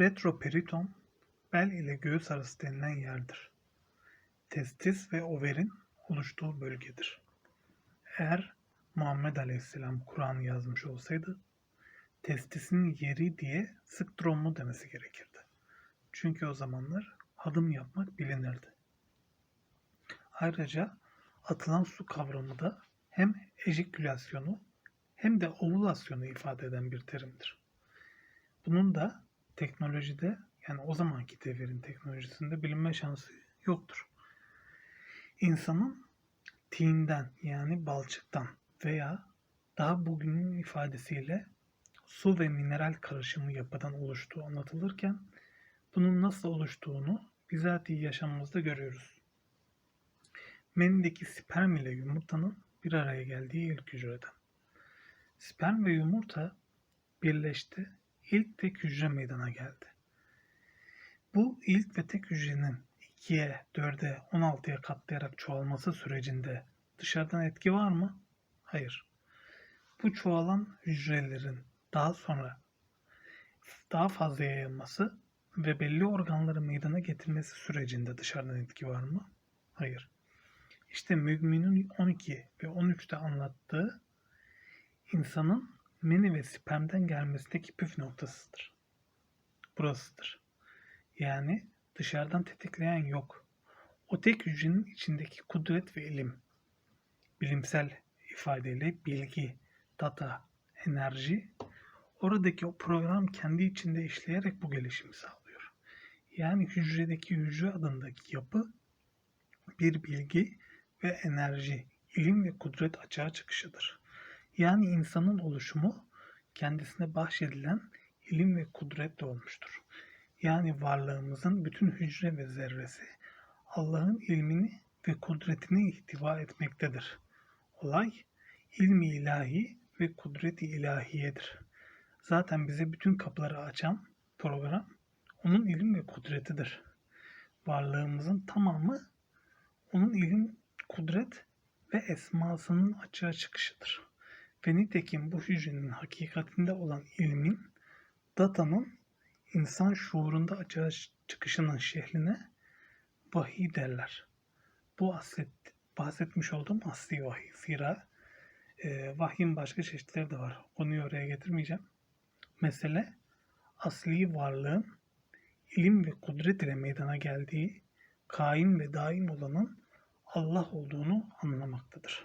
Retroperiton, bel ile göğüs arası denilen yerdir. Testis ve overin oluştuğu bölgedir. Eğer Muhammed Aleyhisselam Kur'an'ı yazmış olsaydı, testisin yeri diye sıktроmu demesi gerekirdi. Çünkü o zamanlar hadım yapmak bilinirdi. Ayrıca atılan su kavramı da hem ejikülasyonu hem de ovulasyonu ifade eden bir terimdir. Bunun da teknolojide yani o zamanki devirin teknolojisinde bilinme şansı yoktur. İnsanın tiğinden yani balçıktan veya daha bugünün ifadesiyle su ve mineral karışımı yapıdan oluştuğu anlatılırken bunun nasıl oluştuğunu bizatihi yaşamımızda görüyoruz. Menideki sperm ile yumurtanın bir araya geldiği ilk hücreden. Sperm ve yumurta birleşti, ilk tek hücre meydana geldi. Bu ilk ve tek hücrenin 2'ye, 4'e, 16'ya katlayarak çoğalması sürecinde dışarıdan etki var mı? Hayır. Bu çoğalan hücrelerin daha sonra daha fazla yayılması ve belli organları meydana getirmesi sürecinde dışarıdan etki var mı? Hayır. İşte Mümin'in 12 ve 13'te anlattığı insanın meni ve spermden gelmesindeki püf noktasıdır. Burasıdır. Yani dışarıdan tetikleyen yok. O tek hücrenin içindeki kudret ve ilim, bilimsel ifadeyle bilgi, data, enerji, oradaki o program kendi içinde işleyerek bu gelişimi sağlıyor. Yani hücredeki hücre adındaki yapı bir bilgi ve enerji, ilim ve kudret açığa çıkışıdır. Yani insanın oluşumu kendisine bahşedilen ilim ve kudretle olmuştur. Yani varlığımızın bütün hücre ve zerresi Allah'ın ilmini ve kudretini ihtiva etmektedir. Olay ilmi ilahi ve kudreti ilahiyedir. Zaten bize bütün kapıları açan program onun ilim ve kudretidir. Varlığımızın tamamı onun ilim, kudret ve esmasının açığa çıkışıdır. Ve nitekim bu hücrenin hakikatinde olan ilmin, datanın insan şuurunda açığa çıkışının şehline vahiy derler. Bu aslet, bahsetmiş olduğum asli vahiy. Zira e, vahyin başka çeşitleri de var. Konuyu oraya getirmeyeceğim. Mesele asli varlığın ilim ve kudret ile meydana geldiği, kaim ve daim olanın Allah olduğunu anlamaktadır.